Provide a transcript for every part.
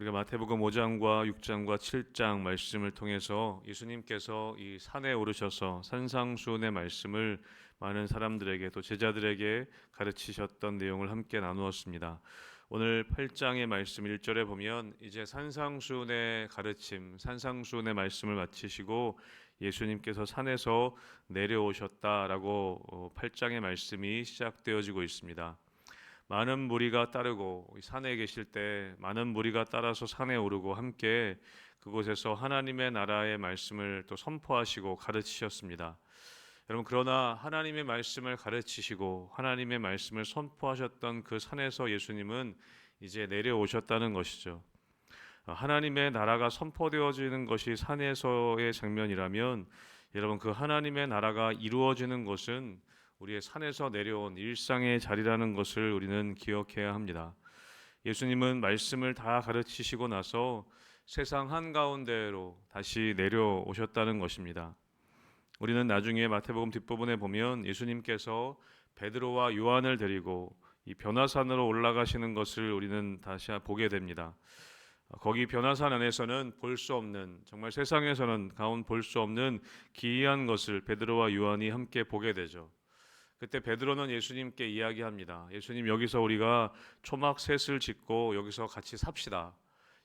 우리가 마태복음 5장과 6장과 7장 말씀을 통해서 예수님께서 이 산에 오르셔서 산상수훈의 말씀을 많은 사람들에게 또 제자들에게 가르치셨던 내용을 함께 나누었습니다. 오늘 8장의 말씀 1절에 보면 이제 산상수훈의 가르침, 산상수훈의 말씀을 마치시고 예수님께서 산에서 내려오셨다라고 8장의 말씀이 시작되어지고 있습니다. 많은 무리가 따르고 산에 계실 때 많은 무리가 따라서 산에 오르고 함께 그곳에서 하나님의 나라의 말씀을 또 선포하시고 가르치셨습니다. 여러분 그러나 하나님의 말씀을 가르치시고 하나님의 말씀을 선포하셨던 그 산에서 예수님은 이제 내려오셨다는 것이죠. 하나님의 나라가 선포되어지는 것이 산에서의 장면이라면 여러분 그 하나님의 나라가 이루어지는 것은 우리의 산에서 내려온 일상의 자리라는 것을 우리는 기억해야 합니다. 예수님은 말씀을 다 가르치시고 나서 세상 한가운데로 다시 내려오셨다는 것입니다. 우리는 나중에 마태복음 뒷부분에 보면 예수님께서 베드로와 요한을 데리고 이 변화산으로 올라가시는 것을 우리는 다시 보게 됩니다. 거기 변화산 안에서는 볼 수 없는 정말 세상에서는 가운 볼수 없는 기이한 것을 베드로와 요한이 함께 보게 되죠. 그때 베드로는 예수님께 이야기합니다. 예수님 여기서 우리가 초막 셋을 짓고 여기서 같이 삽시다.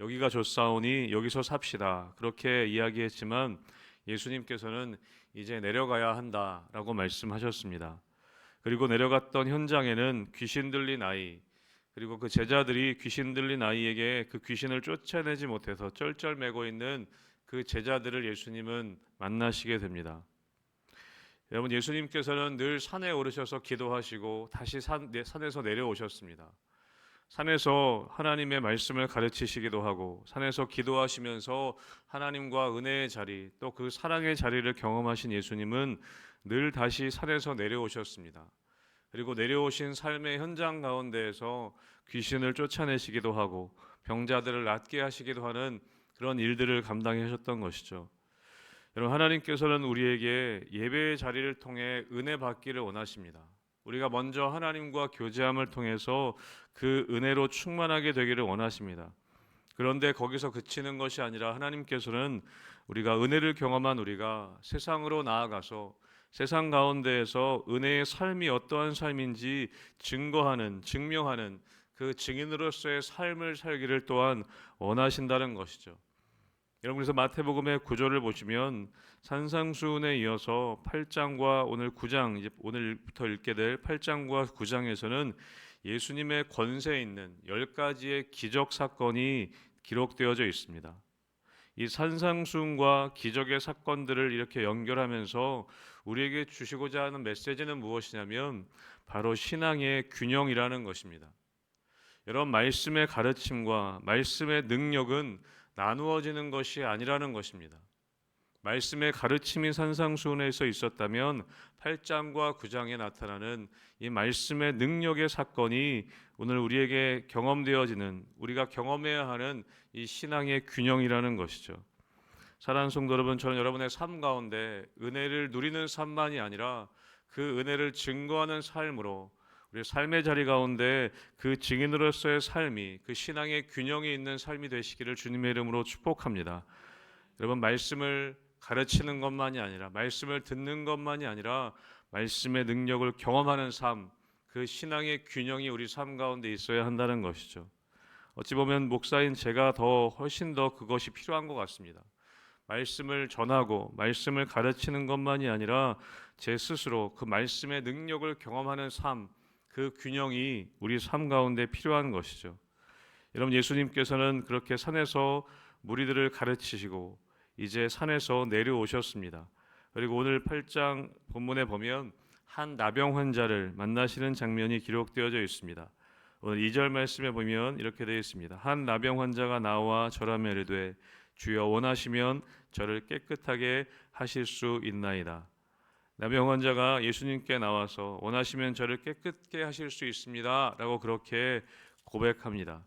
여기가 좋사오니 여기서 삽시다. 그렇게 이야기했지만 예수님께서는 이제 내려가야 한다라고 말씀하셨습니다. 그리고 내려갔던 현장에는 귀신 들린 아이 그리고 그 제자들이 귀신 들린 아이에게 그 귀신을 쫓아내지 못해서 쩔쩔매고 있는 그 제자들을 예수님은 만나시게 됩니다. 여러분 예수님께서는 늘 산에 오르셔서 기도하시고 다시 산, 산에서 내려오셨습니다. 산에서 하나님의 말씀을 가르치시기도 하고 산에서 기도하시면서 하나님과 은혜의 자리 또 그 사랑의 자리를 경험하신 예수님은 늘 다시 산에서 내려오셨습니다. 그리고 내려오신 삶의 현장 가운데에서 귀신을 쫓아내시기도 하고 병자들을 낫게 하시기도 하는 그런 일들을 감당하셨던 것이죠. 여러분 하나님께서는 우리에게 예배의 자리를 통해 은혜 받기를 원하십니다. 우리가 먼저 하나님과 교제함을 통해서 그 은혜로 충만하게 되기를 원하십니다. 그런데 거기서 그치는 것이 아니라 하나님께서는 우리가 은혜를 경험한 우리가 세상으로 나아가서 세상 가운데에서 은혜의 삶이 어떠한 삶인지 증거하는 증명하는 그 증인으로서의 삶을 살기를 또한 원하신다는 것이죠. 여러분 그래서 마태복음의 구절을 보시면 산상수훈에 이어서 8장과 오늘 9장 이제 오늘부터 읽게 될 8장과 9장에서는 예수님의 권세 있는 열 가지의 기적 사건이 기록되어져 있습니다. 이 산상수훈과 기적의 사건들을 이렇게 연결하면서 우리에게 주시고자 하는 메시지는 무엇이냐면 바로 신앙의 균형이라는 것입니다. 여러분 말씀의 가르침과 말씀의 능력은 나누어지는 것이 아니라는 것입니다. 말씀의 가르침이 산상수훈에서 있었다면 8장과 9장에 나타나는 이 말씀의 능력의 사건이 오늘 우리에게 경험되어지는 우리가 경험해야 하는 이 신앙의 균형이라는 것이죠. 사랑하는 성도 여러분, 저는 여러분의 삶 가운데 은혜를 누리는 삶만이 아니라 그 은혜를 증거하는 삶으로 우리 삶의 자리 가운데 그 증인으로서의 삶이 그 신앙의 균형이 있는 삶이 되시기를 주님의 이름으로 축복합니다. 여러분 말씀을 가르치는 것만이 아니라 말씀을 듣는 것만이 아니라 말씀의 능력을 경험하는 삶, 그 신앙의 균형이 우리 삶 가운데 있어야 한다는 것이죠. 어찌 보면 목사인 제가 더 훨씬 더 그것이 필요한 것 같습니다. 말씀을 전하고 말씀을 가르치는 것만이 아니라 제 스스로 그 말씀의 능력을 경험하는 삶, 그 균형이 우리 삶 가운데 필요한 것이죠. 여러분 예수님께서는 그렇게 산에서 무리들을 가르치시고 이제 산에서 내려오셨습니다. 그리고 오늘 8장 본문에 보면 한 나병 환자를 만나시는 장면이 기록되어져 있습니다. 오늘 2절 말씀에 보면 이렇게 되어 있습니다. 한 나병 환자가 나와 절하며 이르되 주여 원하시면 저를 깨끗하게 하실 수 있나이다. 나병 환자가 예수님께 나와서 원하시면 저를 깨끗게 하실 수 있습니다 라고 그렇게 고백합니다.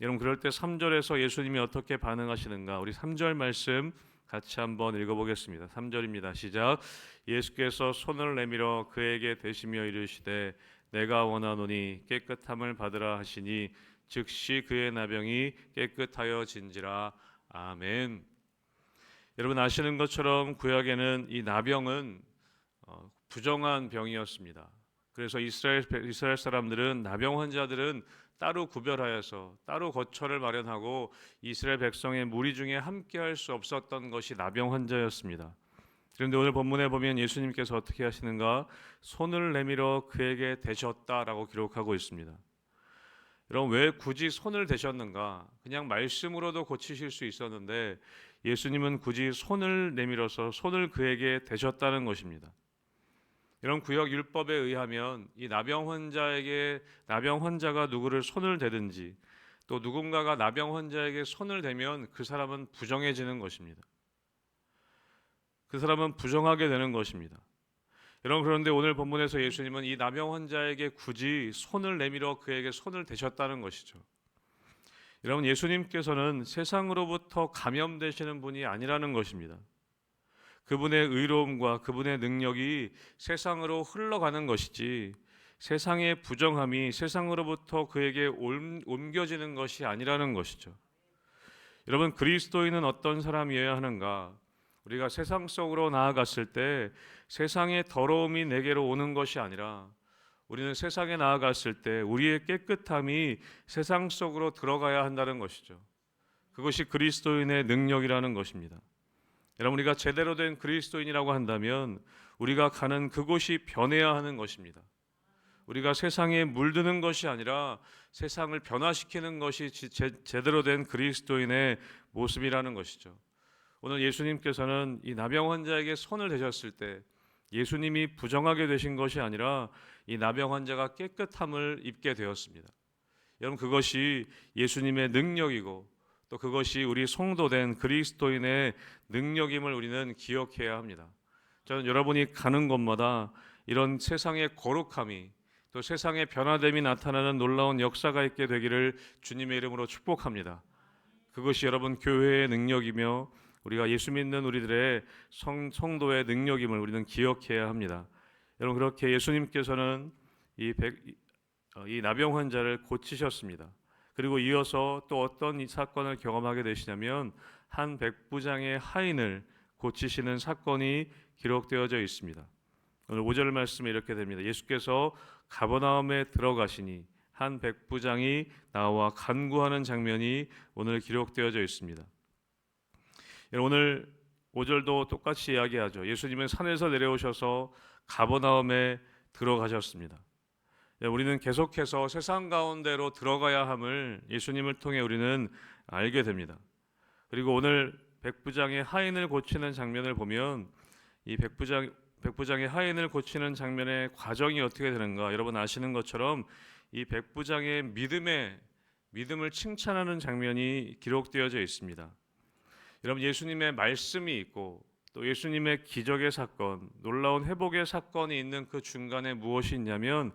여러분 그럴 때 3절에서 예수님이 어떻게 반응하시는가? 우리 3절 말씀 같이 한번 읽어보겠습니다. 3절입니다. 시작. 예수께서 손을 내밀어 그에게 대시며 이르시되 내가 원하노니 깨끗함을 받으라 하시니 즉시 그의 나병이 깨끗하여 진지라 아멘. 여러분 아시는 것처럼 구약에는 이 나병은 어, 부정한 병이었습니다. 그래서 이스라엘 이스라엘 사람들은 나병 환자들은 따로 구별하여서 따로 거처를 마련하고 이스라엘 백성의 무리 중에 함께할 수 없었던 것이 나병 환자였습니다. 그런데 오늘 본문에 보면 예수님께서 어떻게 하시는가? 손을 내밀어 그에게 대셨다라고 기록하고 있습니다. 여러분 왜 굳이 손을 대셨는가? 그냥 말씀으로도 고치실 수 있었는데 예수님은 굳이 손을 내밀어서 손을 그에게 대셨다는 것입니다. 이런 구역 율법에 의하면 이 나병 환자에게 나병 환자가 누구를 손을 대든지 또 누군가가 나병 환자에게 손을 대면 그 사람은 부정해지는 것입니다. 그 사람은 부정하게 되는 것입니다. 여러분 그런데 오늘 본문에서 예수님은 이 나병 환자에게 굳이 손을 내밀어 그에게 손을 대셨다는 것이죠. 여러분 예수님께서는 세상으로부터 감염되시는 분이 아니라는 것입니다. 그분의 의로움과 그분의 능력이 세상으로 흘러가는 것이지 세상의 부정함이 세상으로부터 그에게 옮겨지는 것이 아니라는 것이죠. 여러분 그리스도인은 어떤 사람이어야 하는가? 우리가 세상 속으로 나아갔을 때 세상의 더러움이 내게로 오는 것이 아니라 우리는 세상에 나아갔을 때 우리의 깨끗함이 세상 속으로 들어가야 한다는 것이죠. 그것이 그리스도인의 능력이라는 것입니다. 여러분 우리가 제대로 된 그리스도인이라고 한다면 우리가 가는 그곳이 변해야 하는 것입니다. 우리가 세상에 물드는 것이 아니라 세상을 변화시키는 것이 제, 제대로 된 그리스도인의 모습이라는 것이죠. 오늘 예수님께서는 이 나병 환자에게 손을 대셨을 때 예수님이 부정하게 되신 것이 아니라 이 나병 환자가 깨끗함을 입게 되었습니다. 여러분 그것이 예수님의 능력이고 또 그것이 우리 성도된 그리스도인의 능력임을 우리는 기억해야 합니다. 저는 여러분이 가는 곳마다 이런 세상의 거룩함이 또 세상의 변화됨이 나타나는 놀라운 역사가 있게 되기를 주님의 이름으로 축복합니다. 그것이 여러분 교회의 능력이며 우리가 예수 믿는 우리들의 성, 성도의 능력임을 우리는 기억해야 합니다. 여러분 그렇게 예수님께서는 이, 백, 어, 이 나병 환자를 고치셨습니다. 그리고 이어서 또 어떤 이 사건을 경험하게 되시냐면 한 백부장의 하인을 고치시는 사건이 기록되어져 있습니다. 오늘 5절 말씀에 이렇게 됩니다. 예수께서 가버나움에 들어가시니 한 백부장이 나와 간구하는 장면이 오늘 기록되어져 있습니다. 오늘 5절도 똑같이 이야기하죠. 예수님은 산에서 내려오셔서 가버나움에 들어가셨습니다. 네, 우리는 계속해서 세상 가운데로 들어가야 함을 예수님을 통해 우리는 알게 됩니다. 그리고 오늘 백부장의 하인을 고치는 장면을 보면 이 백부장 백부장의 하인을 고치는 장면의 과정이 어떻게 되는가 여러분 아시는 것처럼 이 백부장의 믿음의 믿음을 칭찬하는 장면이 기록되어져 있습니다. 여러분 예수님의 말씀이 있고 또 예수님의 기적의 사건, 놀라운 회복의 사건이 있는 그 중간에 무엇이 있냐면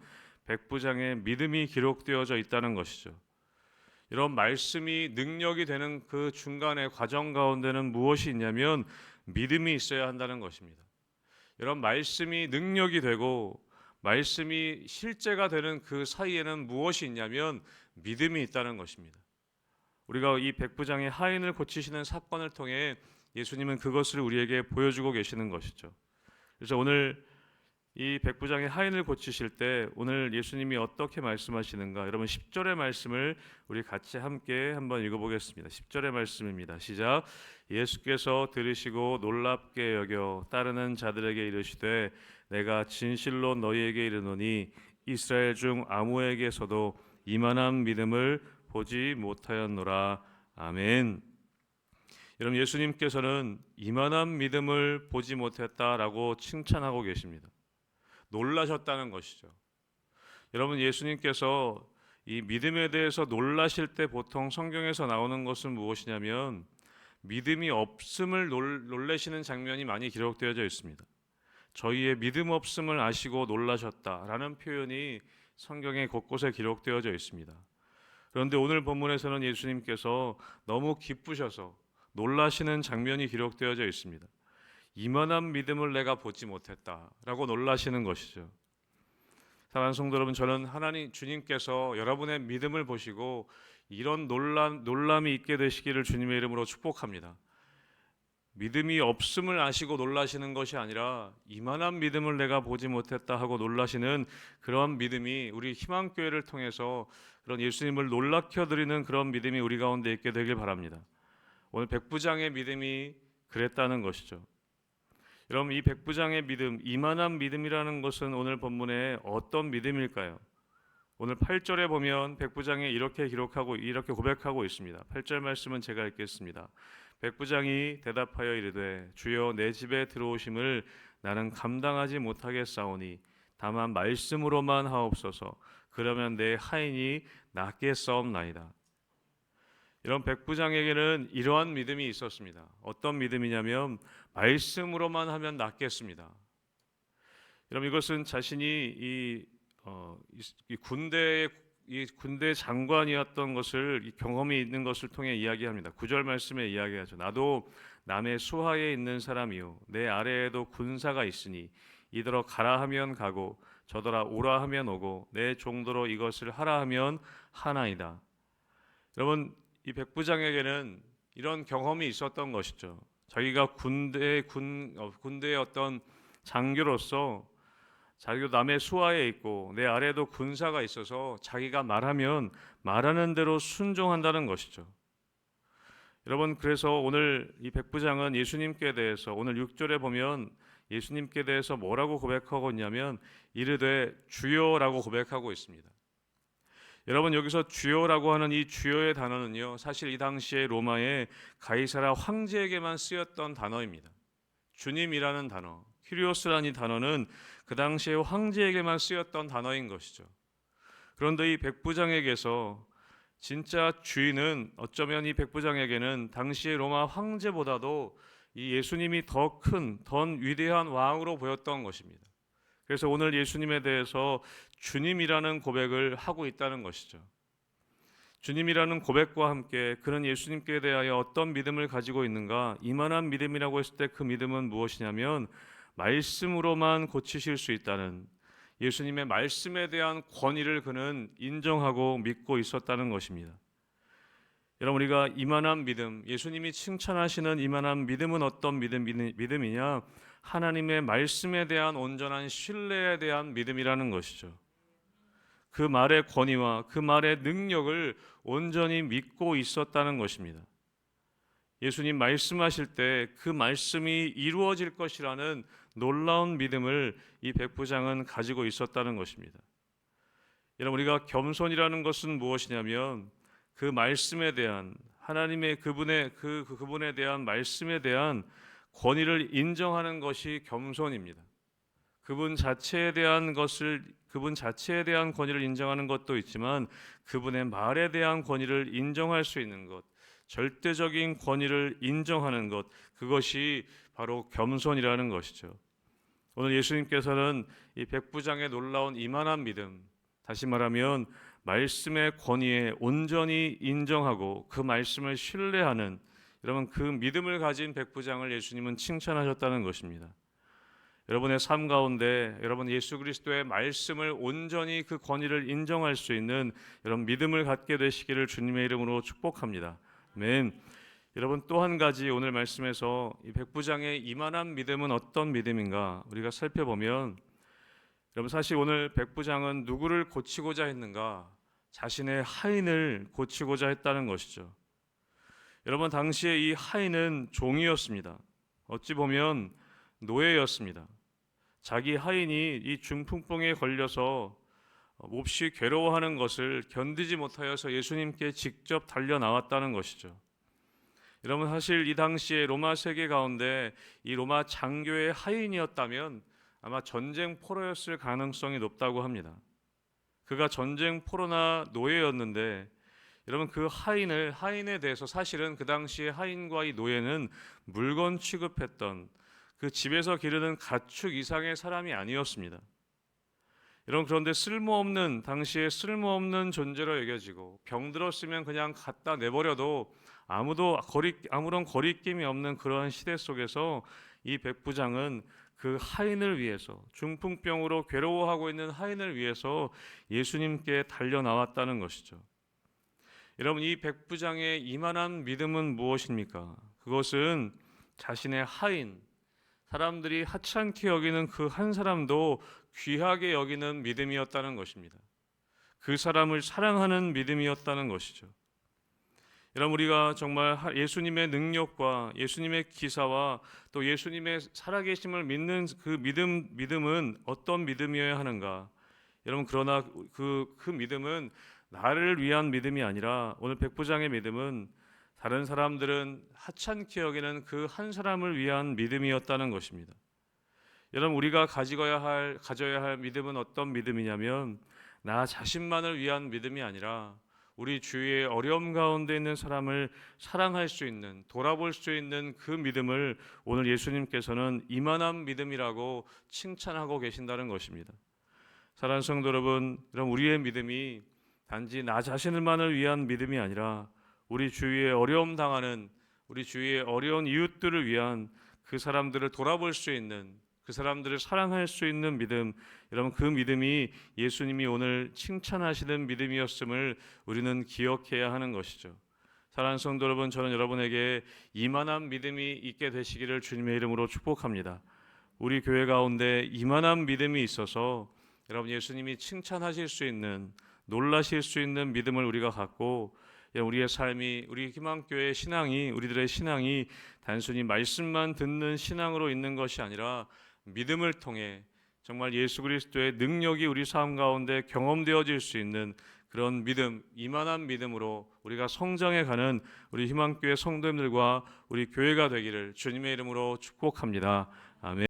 백부장의 믿음이 기록되어져 있다는 것이죠. 이런 말씀이 능력이 되는 그 중간의 과정 가운데는 무엇이 있냐면 믿음이 있어야 한다는 것입니다. 이런 말씀이 능력이 되고 말씀이 실제가 되는 그 사이에는 무엇이 있냐면 믿음이 있다는 것입니다. 우리가 이 백부장의 하인을 고치시는 사건을 통해 예수님은 그것을 우리에게 보여주고 계시는 것이죠. 그래서 오늘 이 백부장의 하인을 고치실 때 오늘 예수님이 어떻게 말씀하시는가 여러분 10절의 말씀을 우리 같이 함께 한번 읽어보겠습니다. 10절의 말씀입니다. 시작 예수께서 들으시고 놀랍게 여겨 따르는 자들에게 이르시되 내가 진실로 너희에게 이르노니 이스라엘 중 아무에게서도 이만한 믿음을 보지 못하였노라 아멘. 여러분 예수님께서는 이만한 믿음을 보지 못했다라고 칭찬하고 계십니다. 놀라셨다는 것이죠. 여러분 예수님께서 이 믿음에 대해서 놀라실 때 보통 성경에서 나오는 것은 무엇이냐면 믿음이 없음을 놀래시는 장면이 많이 기록되어져 있습니다. 저희의 믿음 없음을 아시고 놀라셨다라는 표현이 성경에 곳곳에 기록되어져 있습니다. 그런데 오늘 본문에서는 예수님께서 너무 기쁘셔서 놀라시는 장면이 기록되어져 있습니다. 이만한 믿음을 내가 보지 못했다라고 놀라시는 것이죠. 사랑하는 성도 여러분, 저는 하나님 주님께서 여러분의 믿음을 보시고 이런 논란 놀람이 있게 되시기를 주님의 이름으로 축복합니다. 믿음이 없음을 아시고 놀라시는 것이 아니라 이만한 믿음을 내가 보지 못했다 하고 놀라시는 그러한 믿음이 우리 희망교회를 통해서 그런 예수님을 놀라켜 드리는 그런 믿음이 우리 가운데 있게 되길 바랍니다. 오늘 백부장의 믿음이 그랬다는 것이죠. 여러분 이 백부장의 믿음, 이만한 믿음이라는 것은 오늘 본문에 어떤 믿음일까요? 오늘 8절에 보면 백부장이 이렇게 기록하고 이렇게 고백하고 있습니다. 8절 말씀은 제가 읽겠습니다. 백부장이 대답하여 이르되 주여 내 집에 들어오심을 나는 감당하지 못하겠사오니 다만 말씀으로만 하옵소서 그러면 내 하인이 낫겠사옵나이다. 이런 백부장에게는 이러한 믿음이 있었습니다. 어떤 믿음이냐면 말씀으로만 하면 낫겠습니다. 여러분 이것은 자신이 이, 어, 이, 이 군대의 이 군대 장관이었던 것을 이 경험이 있는 것을 통해 이야기합니다. 구절 말씀에 이야기하죠. 나도 남의 수하에 있는 사람이요 내 아래에도 군사가 있으니 이더러 가라 하면 가고 저더러 오라 하면 오고 내 종도로 이것을 하라 하면 하나이다. 여러분 이 백부장에게는 이런 경험이 있었던 것이죠. 자기가 군대 군 어, 군대의 어떤 장교로서 자기도 남의 수하에 있고 내 아래에도 군사가 있어서 자기가 말하면 말하는 대로 순종한다는 것이죠. 여러분 그래서 오늘 이 백부장은 예수님께 대해서 오늘 6절에 보면 예수님께 대해서 뭐라고 고백하고 있냐면 이르되 주여라고 고백하고 있습니다. 여러분 여기서 주여라고 하는 이 주여의 단어는요 사실 이 당시에 로마의 가이사라 황제에게만 쓰였던 단어입니다. 주님이라는 단어, 큐리오스라는 이 단어는 그 당시에 황제에게만 쓰였던 단어인 것이죠. 그런데 이 백부장에게서 진짜 주인은 어쩌면 이 백부장에게는 당시의 로마 황제보다도 이 예수님이 더 큰, 더 위대한 왕으로 보였던 것입니다. 그래서 오늘 예수님에 대해서 주님이라는 고백을 하고 있다는 것이죠. 주님이라는 고백과 함께 그는 예수님께 대하여 어떤 믿음을 가지고 있는가? 이만한 믿음이라고 했을 때 그 믿음은 무엇이냐면 말씀으로만 고치실 수 있다는 예수님의 말씀에 대한 권위를 그는 인정하고 믿고 있었다는 것입니다. 여러분 우리가 이만한 믿음, 예수님이 칭찬하시는 이만한 믿음은 어떤 믿음, 믿음이냐? 하나님의 말씀에 대한 온전한 신뢰에 대한 믿음이라는 것이죠. 그 말의 권위와 그 말의 능력을 온전히 믿고 있었다는 것입니다. 예수님 말씀하실 때 그 말씀이 이루어질 것이라는 놀라운 믿음을 이 백부장은 가지고 있었다는 것입니다. 여러분 우리가 겸손이라는 것은 무엇이냐면 그 말씀에 대한 하나님의 그분의 그, 그 그분에 대한 말씀에 대한 권위를 인정하는 것이 겸손입니다. 그분 자체에 대한 것을 그분 자체에 대한 권위를 인정하는 것도 있지만 그분의 말에 대한 권위를 인정할 수 있는 것, 절대적인 권위를 인정하는 것, 그것이 바로 겸손이라는 것이죠. 오늘 예수님께서는 이 백부장의 놀라운 이만한 믿음, 다시 말하면 말씀의 권위에 온전히 인정하고 그 말씀을 신뢰하는 여러분 그 믿음을 가진 백부장을 예수님은 칭찬하셨다는 것입니다. 여러분의 삶 가운데 여러분 예수 그리스도의 말씀을 온전히 그 권위를 인정할 수 있는 여러분 믿음을 갖게 되시기를 주님의 이름으로 축복합니다. 아멘. 여러분 또 한 가지 오늘 말씀에서 이 백부장의 이만한 믿음은 어떤 믿음인가 우리가 살펴보면 여러분 사실 오늘 백부장은 누구를 고치고자 했는가 자신의 하인을 고치고자 했다는 것이죠. 여러분 당시에 이 하인은 종이었습니다. 어찌 보면 노예였습니다. 자기 하인이 이 중풍병에 걸려서 몹시 괴로워하는 것을 견디지 못하여서 예수님께 직접 달려 나왔다는 것이죠. 여러분 사실 이 당시에 로마 세계 가운데 이 로마 장교의 하인이었다면 아마 전쟁 포로였을 가능성이 높다고 합니다. 그가 전쟁 포로나 노예였는데 여러분 그 하인을 하인에 대해서 사실은 그 당시에 하인과 이 노예는 물건 취급했던 그 집에서 기르는 가축 이상의 사람이 아니었습니다. 여러분 그런데 쓸모없는 당시에 쓸모없는 존재로 여겨지고 병들었으면 그냥 갖다 내버려도 아무도 거리 아무런 거리낌이 없는 그러한 시대 속에서 이 백부장은 그 하인을 위해서 중풍병으로 괴로워하고 있는 하인을 위해서 예수님께 달려 나왔다는 것이죠. 여러분 이 백부장의 이만한 믿음은 무엇입니까? 그것은 자신의 하인 사람들이 하찮게 여기는 그 한 사람도 귀하게 여기는 믿음이었다는 것입니다. 그 사람을 사랑하는 믿음이었다는 것이죠. 여러분 우리가 정말 하- 예수님의 능력과 예수님의 기사와 또 예수님의 살아계심을 믿는 그 믿음 믿음은 어떤 믿음이어야 하는가? 여러분 그러나 그그 믿음은 나를 위한 믿음이 아니라 오늘 백부장의 믿음은 다른 사람들은 하찮게 여기는 그 한 사람을 위한 믿음이었다는 것입니다. 여러분 우리가 가지고야 할 가져야 할 믿음은 어떤 믿음이냐면 나 자신만을 위한 믿음이 아니라 우리 주위의 어려움 가운데 있는 사람을 사랑할 수 있는 돌아볼 수 있는 그 믿음을 오늘 예수님께서는 이만한 믿음이라고 칭찬하고 계신다는 것입니다. 사랑하는 성도 여러분, 여러분 우리의 믿음이 단지 나 자신을만을 위한 믿음이 아니라 우리 주위에 어려움 당하는 우리 주위의 어려운 이웃들을 위한 그 사람들을 돌아볼 수 있는 그 사람들을 사랑할 수 있는 믿음 여러분 그 믿음이 예수님이 오늘 칭찬하시는 믿음이었음을 우리는 기억해야 하는 것이죠. 사랑하는 성도 여러분 저는 여러분에게 이만한 믿음이 있게 되시기를 주님의 이름으로 축복합니다. 우리 교회 가운데 이만한 믿음이 있어서 여러분 예수님이 칭찬하실 수 있는 놀라실 수 있는 믿음을 우리가 갖고 우리의 삶이 우리 희망교회의 신앙이 우리들의 신앙이 단순히 말씀만 듣는 신앙으로 있는 것이 아니라 믿음을 통해 정말 예수 그리스도의 능력이 우리 삶 가운데 경험되어질 수 있는 그런 믿음, 이만한 믿음으로 우리가 성장해 가는 우리 희망교회 성도님들과 우리 교회가 되기를 주님의 이름으로 축복합니다. 아멘.